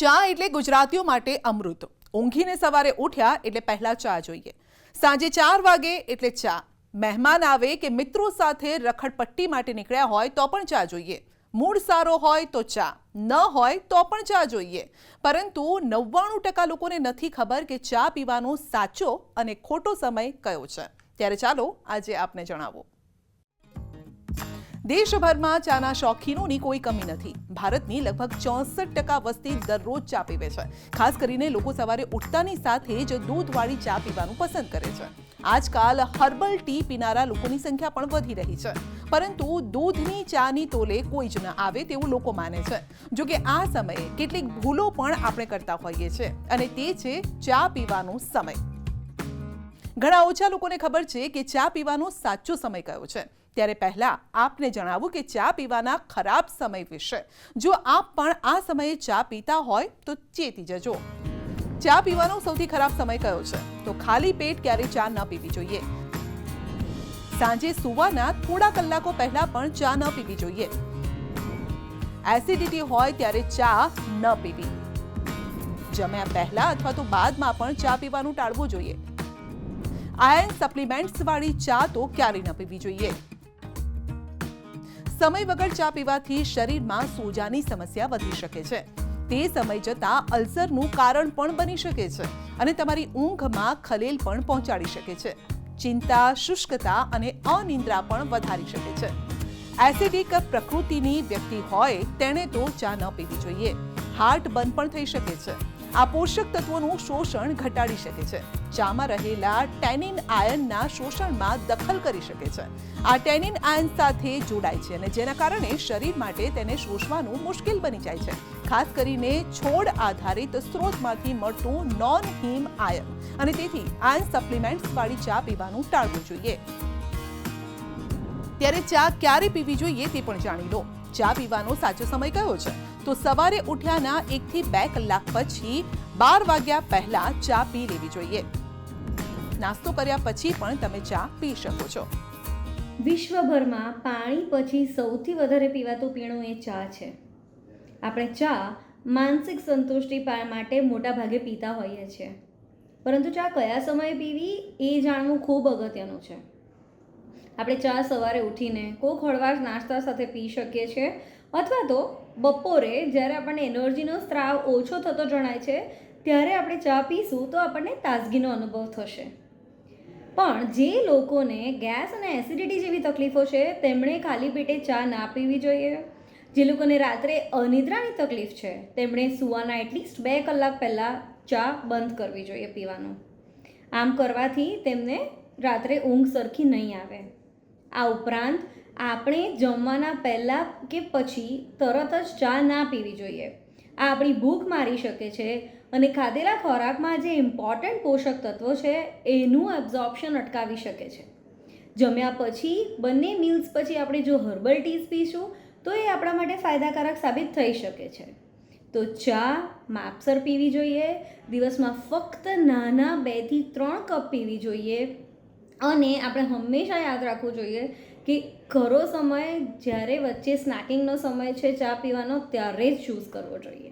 ચા એટલે ગુજરાતીઓ માટે અમૃત. ઊંઘીને સવારે ઉઠ્યા એટલે પહેલા ચા જોઈએ. સાંજે ચાર વાગે એટલે ચા. મહેમાન આવે કે મિત્રો સાથે રખડપટ્ટી માટે નીકળ્યા હોય તો પણ ચા જોઈએ. મૂડ સારો હોય તો ચા. ન હોય તો પણ ચા જોઈએ. પરંતુ નવ્વાણું ટકા લોકોને નથી ખબર કે ચા પીવાનો સાચો અને ખોટો સમય કયો છે. ત્યારે ચાલો આજે આપને જણાવો. દેશભરમાં ચાના શોખીનોની કોઈ કમી નથી. ભારતની લગભગ ચોસઠ ટકા વસ્તી દરરોજ ચા પીવે છે. ખાસ કરીને લોકો સવારે ઉઠતાની સાથે જ દૂધવાળી ચા પીવાનું પસંદ કરે છે. આજકાલ હર્બલ ટી પીનારા લોકોની સંખ્યા પણ વધી રહી છે. પરંતુ દૂધની ચાની તોલે કોઈ જ ન આવે તેવું લોકો માને છે. જો કે આ સમયે કેટલીક ભૂલો પણ આપણે કરતા હોઈએ છીએ અને તે છે ચા પીવાનો સમય. ઘણા ઓછા લોકોને ખબર છે કે ચા પીવાનો સાચો સમય કયો છે. ત્યારે પહેલા આપને જણાવું કે ચા પીવાના ખરાબ સમય વિશે. જો આપ પણ આ સમયે ચા પીતા હોય, તો ચેતી જજો. ચા પીવાનો સૌથી ખરાબ સમય કયો છે? તો ખાલી પેટ ક્યારે ચા ન પીવી જોઈએ? સાંજે સુવાના થોડા કલાકો પહેલા પણ ચા ન પીવી જોઈએ. એસિડિટી હોય ત્યારે ચા ન પીવી. જમ્યા પહેલા અથવા તો બાદમાં પણ ચા પીવાનું ટાળવું જોઈએ. આયર્ન સપ્લિમેન્ટ્સ વાળી ચા તો ક્યારેય ન પીવી જોઈએ. સમય વગર ચા પીવાથી શરીરમાં સોજાની સમસ્યા વધી શકે છે. તે સમય જતાં અલ્સરનું કારણ પણ બની શકે છે અને તમારી ઊંઘમાં ખલેલ પણ પહોંચાડી શકે છે. ચિંતા, શુષ્કતા અને અનિદ્રા પણ વધારી શકે છે. એસિડિક પ્રકૃતિની વ્યક્તિ હોય, તેણે તો ચા ન પીવી જોઈએ. હાર્ટ બંધ પણ થઈ શકે છે. આ પોષક તત્વોનું શોષણ ઘટાડી શકે છે. ચામાં રહેલા ટેનિન આયનના શોષણમાં દખલ કરી શકે છે. આ ટેનિન આયન સાથે જોડાય છે અને જેના કારણે શરીર માટે તેને શોષવાનું મુશ્કેલ બની જાય છે. ખાસ કરીને છોડ આધારિત સ્ત્રોતમાંથી મળતું નોન હિમ આયન. અને તેથી આયન સપ્લિમેન્ટ વાળી ચા પીવાનું ટાળવું જોઈએ. ત્યારે ચા ક્યારે પીવી જોઈએ તે પણ જાણી લો. ચા પીવાનો સાચો સમય કયો છે? તો સવારે ઉઠ્યાના એકથી બે કલાક પછી બાર વાગ્યા પહેલા ચા પી લેવી જોઈએ. નાસ્તો કર્યા પછી પણ તમે ચા પી શકો છો. વિશ્વભરમાં પાણી પછી સૌથી વધારે પીવાતું પીણું એ ચા છે. આપણે ચા માનસિક સંતુષ્ટિ માટે મોટા ભાગે પીતા હોઈએ છીએ. પરંતુ ચા કયા સમયે પીવી એ જાણવું ખૂબ અગત્યનું છે. આપણે ચા સવારે ઉઠીને કોક હળવા નાસ્તા સાથે પી શકીએ છીએ અથવા તો બપોરે જ્યારે આપણને એનર્જીનો સ્ત્રાવ ઓછો થતો જણાય છે, ત્યારે આપણે ચા પીશું તો આપણને તાજગીનો અનુભવ થશે. પણ જે લોકોને ગેસ અને એસિડિટી જેવી તકલીફો છે, તેમણે ખાલી પેટે ચા ના પીવી જોઈએ. જે લોકોને રાત્રે અનિદ્રાની તકલીફ છે, તેમણે સૂવાના એટલીસ્ટ બે કલાક પહેલાં ચા બંધ કરવી જોઈએ પીવાનું. આમ કરવાથી તેમને રાત્રે ઊંઘ સરખી નહીં આવે. આ ઉપરાંત આપણે જમવાના પહેલાં કે પછી તરત જ ચા ના પીવી જોઈએ. આ આપણી ભૂખ મારી શકે છે અને ખાધેલા ખોરાકમાં જે ઇમ્પોર્ટન્ટ પોષક તત્વો છે, એનું એબ્ઝોર્પ્શન અટકાવી શકે છે. જમ્યા પછી, બંને મીલ્સ પછી આપણે જો હર્બલ ટીઝ પીશું, તો એ આપણા માટે ફાયદાકારક સાબિત થઈ શકે છે. તો ચા માપસર પીવી જોઈએ, દિવસમાં ફક્ત નાના બેથી ત્રણ કપ પીવી જોઈએ અને આપણે હંમેશા યાદ રાખવું જોઈએ કે ખરો સમય, જ્યારે વચ્ચે સ્નેકિંગનો સમય છે, ચા પીવાનો, ત્યારે જ ચૂઝ કરવો જોઈએ.